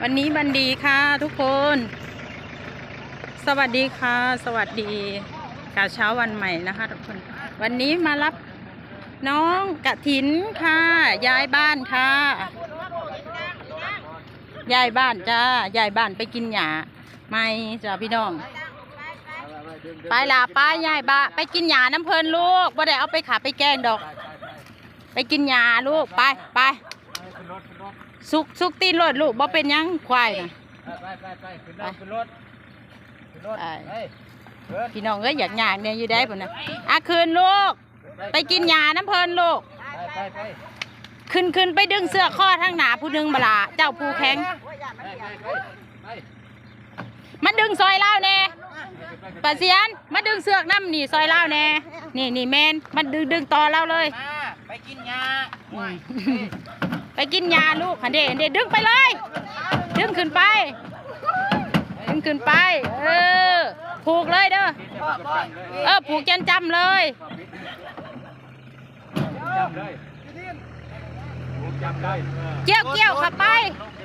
วันนี้วันดีค่ะทุกคน สวัสดีค่ะ สวัสดีกาเช้าวันใหม่นะคะทุกคน วันนี้มารับน้องกะถินค่ะ ย้ายบ้านค่ะ ย้ายบ้านจ้า ย้ายบ้านไปกินหญ้าไม่จ้าพี่น้อง ไปล่ะไปย้ายบ้าไปกินหญ้าน้ำเพลินลูกบ่ได้เอาไปขาไปแกล้งดอก ไปกินหญ้าลูกไปไป สุกสุกตีนรถลูกบ่เป็นหยังควายนะ ไปไปไปขึ้นรถขึ้นรถขึ้นรถไป เฮ้ยเดินพี่น้องเอ้ยอยากหญ้าเนี่ยอยู่ได้ปุ่นนะอะคืนลูก ไปกินหญ้าน้ำเพลินลูก ไปไปไปขึ้นขึ้นไปดึงเสื้อข้อทั้งหนาผู้หนึงบลาเจ้าผู้แข็ง ไปไปไปไปมาดึงซอยเล่าแน่ปะเสียนมาดึงเสือกน้ำนี่ซอยเล่าแน่นี่นี่แมนมาดึงดึงต่อเล่าเลย มาไปกินยาอืม ไปกินยาลูกหันเดหันเดดึงไปเลย ดึงขึ้นไป ดึงขึ้นไป เออ ผูกเลยเด้อ เออ ผูกจันจำเลยจำเลยจำเลยเกี่ยวเกี่ยวขับไปไป